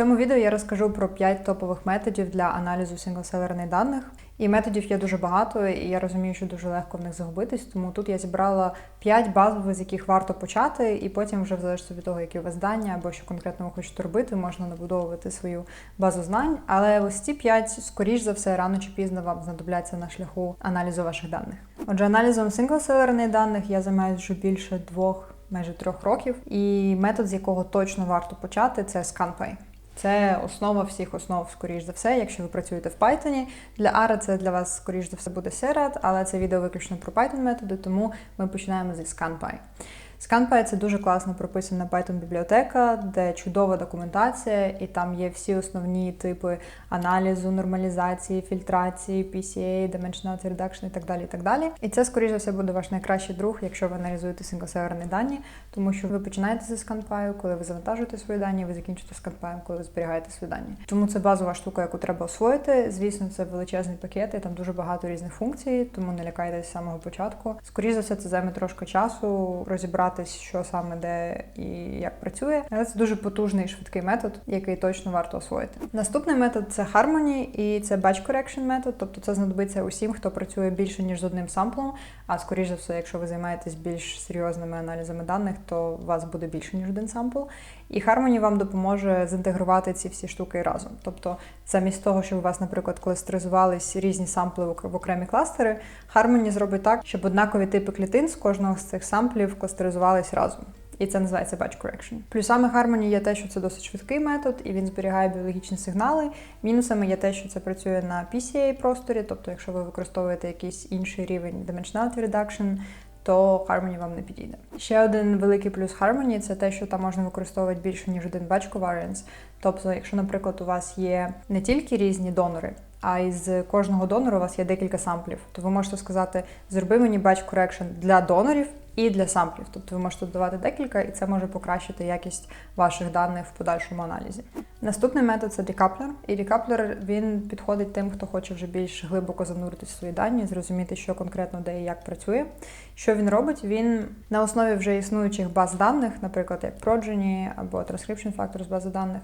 цьому відео я розкажу про 5 топових методів для аналізу синглселерних даних. І методів є дуже багато, і я розумію, що дуже легко в них загубитись. Тому тут я зібрала 5 базових, з яких варто почати, і потім, вже в залежності від того, які у вас здання або що конкретно ви хочете робити, можна набудовувати свою базу знань. Але ось ці 5, скоріш за все, рано чи пізно вам знадобляться на шляху аналізу ваших даних. Отже, аналізом синглселерних даних я займаюся вже більше двох, майже трьох років, і метод, з якого точно варто почати, це ScanPy. Це основа всіх основ, скоріш за все, якщо ви працюєте в Python. Для ARA це для вас, скоріш за все, буде Serad, але це відео виключно про Python методи, тому ми починаємо зі ScanPy. ScanPy – це дуже класно прописана Python бібліотека, де чудова документація, і там є всі основні типи аналізу, нормалізації, фільтрації, PCA, Dimensionality Reduction і так далі. І так далі. І це, скоріш за все, буде ваш найкращий друг, якщо ви аналізуєте синглсеверні дані, тому що ви починаєте зі ScanPy, коли ви завантажуєте свої дані, ви закінчите ScanPy, коли ви зберігаєте свої дані. Тому це базова штука, яку треба освоїти. Звісно, це величезний пакет, і там дуже багато різних функцій, тому не лякайтесь з самого початку. Скоріше за все, це займе трошки часу розібрати розібратись, що саме де і як працює. Але це дуже потужний і швидкий метод, який точно варто освоїти. Наступний метод це Harmony, і це Batch Correction метод, тобто це знадобиться усім, хто працює більше ніж з одним самплом. А скоріш за все, якщо ви займаєтесь більш серйозними аналізами даних, то у вас буде більше ніж один сампл. І Harmony вам допоможе зінтегрувати ці всі штуки разом. Тобто, замість того, щоб у вас, наприклад, кластеризувались різні сампли в окремі кластери, Harmony зробить так, щоб однакові типи клітин з кожного з цих самплів кластеризувались разом. І це називається batch correction. Плюсами Harmony є те, що це досить швидкий метод, і він зберігає біологічні сигнали. Мінусами є те, що це працює на PCA просторі, тобто, якщо ви використовуєте якийсь інший рівень Dimensionality Reduction, то Harmony вам не підійде. Ще один великий плюс Harmony – це те, що там можна використовувати більше ніж один batch covariance. Тобто, якщо, наприклад, у вас є не тільки різні донори, а із кожного донору у вас є декілька самплів, то ви можете сказати, зроби мені batch correction для донорів і для самплів. Тобто ви можете додавати декілька, і це може покращити якість ваших даних в подальшому аналізі. Наступний метод це декаплер. І декаплер він підходить тим, хто хоче вже більш глибоко зануритися в свої дані, зрозуміти, що конкретно де і як працює. Що він робить? Він на основі вже існуючих баз даних, наприклад, як Progeny або Transcription Factor з бази даних.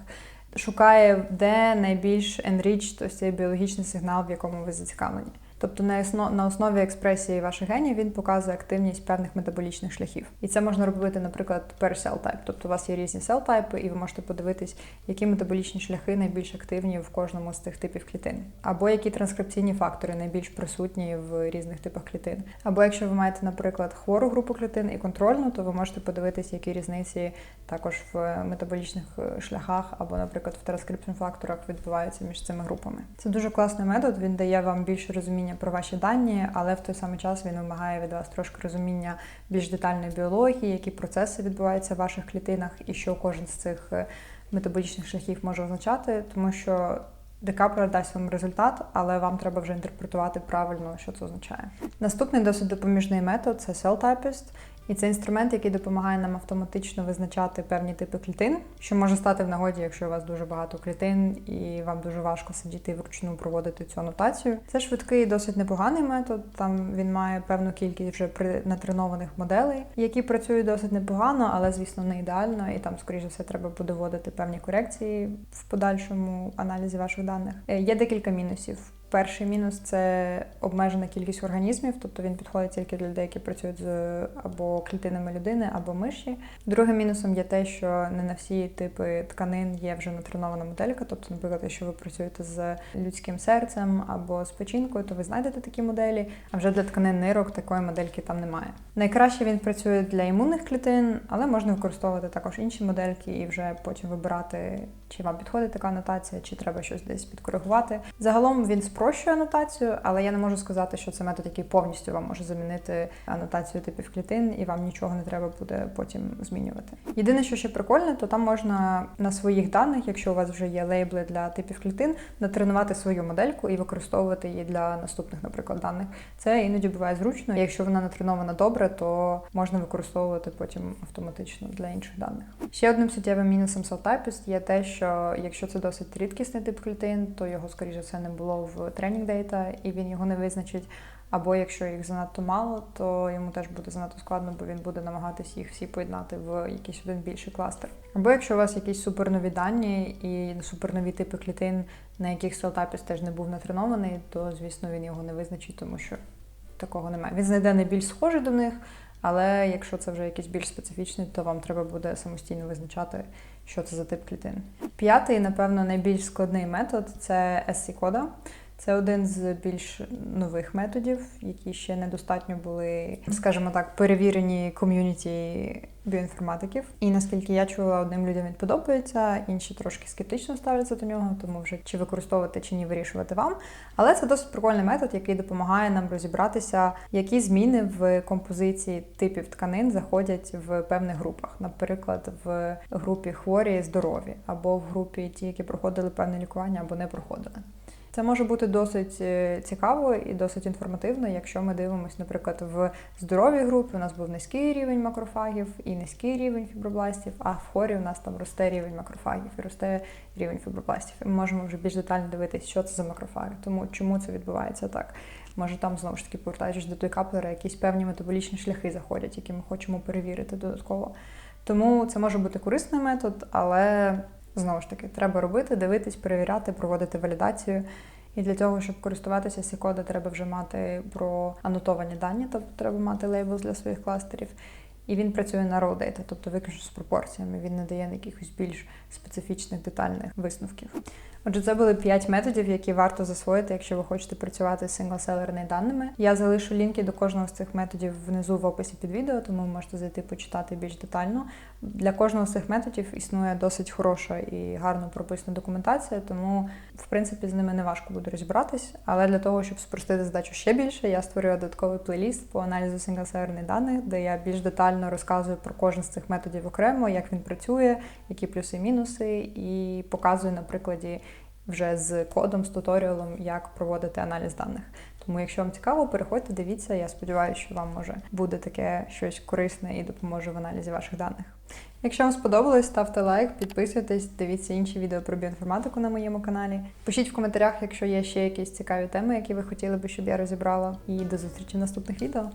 Шукає, де найбільш enriched ось цей біологічний сигнал, в якому ви зацікавлені. Тобто на основі експресії ваших генів він показує активність певних метаболічних шляхів. І це можна робити, наприклад, per cell type. Тобто у вас є різні type, і ви можете подивитись, які метаболічні шляхи найбільш активні в кожному з цих типів клітин, або які транскрипційні фактори найбільш присутні в різних типах клітин. Або якщо ви маєте, наприклад, хвору групу клітин і контрольну, то ви можете подивитись, які різниці також в метаболічних е, шляхах, або, наприклад, в транскрипційних факторах відбуваються між цими групами. Це дуже класний метод. Він дає вам більше розуміння розуміння про ваші дані, але в той самий час він вимагає від вас трошки розуміння більш детальної біології, які процеси відбуваються в ваших клітинах, і що кожен з цих е, метаболічних шляхів може означати, тому що декаплер дасть вам результат, але вам треба вже інтерпретувати правильно, що це означає. Наступний досить допоміжний метод це Cell Typist. І це інструмент, який допомагає нам автоматично визначати певні типи клітин, що може стати в нагоді, якщо у вас дуже багато клітин і вам дуже важко сидіти і вручну проводити цю анотацію. Це швидкий, досить непоганий метод. Там він має певну кількість вже натренованих моделей, які працюють досить непогано, але звісно не ідеально. І там, скоріше все, треба буде вводити певні корекції в подальшому аналізі ваших даних. Е, є декілька мінусів. Перший мінус це обмежена кількість організмів, тобто він підходить тільки для людей, які працюють з або клітинами людини, або миші. Другим мінусом є те, що не на всі типи тканин є вже натренована моделька. Тобто, наприклад, якщо ви працюєте з людським серцем або з печінкою, то ви знайдете такі моделі, а вже для тканин нирок такої модельки там немає. Найкраще він працює для імунних клітин, але можна використовувати також інші модельки і вже потім вибирати, чи вам підходить така анотація, чи треба щось десь підкоригувати. Загалом він спрощує анотацію, але я не можу сказати, що це метод, який повністю вам може замінити анотацію типів клітин, і вам нічого не треба буде потім змінювати. Єдине, що ще прикольне, то там можна на своїх даних, якщо у вас вже є лейбли для типів клітин, натренувати свою модельку і використовувати її для наступних, наприклад, даних. Це іноді буває зручно. Якщо вона натренована добре, то можна використовувати потім автоматично для інших даних. Ще одним суттєвим мінусом Cell є те, що якщо це досить рідкісний тип клітин, то його скоріше все не було в тренінг дейта, і він його не визначить. Або якщо їх занадто мало, то йому теж буде занадто складно, бо він буде намагатись їх всі поєднати в якийсь один більший кластер. Або якщо у вас якісь супернові дані і супернові типи клітин, на яких селтапіс теж не був натренований, то звісно він його не визначить, тому що такого немає. Він знайде найбільш схожий до них, але якщо це вже якийсь більш специфічний, то вам треба буде самостійно визначати, що це за тип клітин. П'ятий, напевно, найбільш складний метод це SC-кода. Це один з більш нових методів, які ще недостатньо були, скажімо так, перевірені ком'юніті біоінформатиків. І наскільки я чула, одним людям він подобається, інші трошки скептично ставляться до нього, тому вже чи використовувати чи ні вирішувати вам. Але це досить прикольний метод, який допомагає нам розібратися, які зміни в композиції типів тканин заходять в певних групах, наприклад, в групі хворі здорові, або в групі ті, які проходили певне лікування або не проходили. Це може бути досить е, цікаво і досить інформативно, якщо ми дивимося, наприклад, в здоровій групі у нас був низький рівень макрофагів і низький рівень фібробластів, а в хорі у нас там росте рівень макрофагів і росте рівень фібробластів. І ми можемо вже більш детально дивитися, що це за макрофаги, тому чому це відбувається так. Може там знову ж таки повертаючись до той каплера, якісь певні метаболічні шляхи заходять, які ми хочемо перевірити додатково. Тому це може бути корисний метод, але Знову ж таки, треба робити, дивитись, перевіряти, проводити валідацію. І для того, щоб користуватися Сікода, треба вже мати про анотовані дані, тобто треба мати лейбл для своїх кластерів. І він працює на raw тобто виключно з пропорціями. Він не дає якихось більш специфічних детальних висновків. Отже, це були 5 методів, які варто засвоїти, якщо ви хочете працювати з синглселерними даними. Я залишу лінки до кожного з цих методів внизу в описі під відео, тому ви можете зайти почитати більш детально. Для кожного з цих методів існує досить хороша і гарно прописана документація, тому в принципі з ними не важко буде розібратись. Але для того, щоб спростити задачу ще більше, я створюю додатковий плейліст по аналізу синглселерних даних, де я більш детально розказую про кожен з цих методів окремо, як він працює, які плюси і мінуси, і показую на прикладі вже з кодом, з туторіалом, як проводити аналіз даних. Тому, якщо вам цікаво, переходьте, дивіться. Я сподіваюся, що вам може буде таке щось корисне і допоможе в аналізі ваших даних. Якщо вам сподобалось, ставте лайк, підписуйтесь, дивіться інші відео про біоінформатику на моєму каналі. Пишіть в коментарях, якщо є ще якісь цікаві теми, які ви хотіли би, щоб я розібрала. І до зустрічі в наступних відео.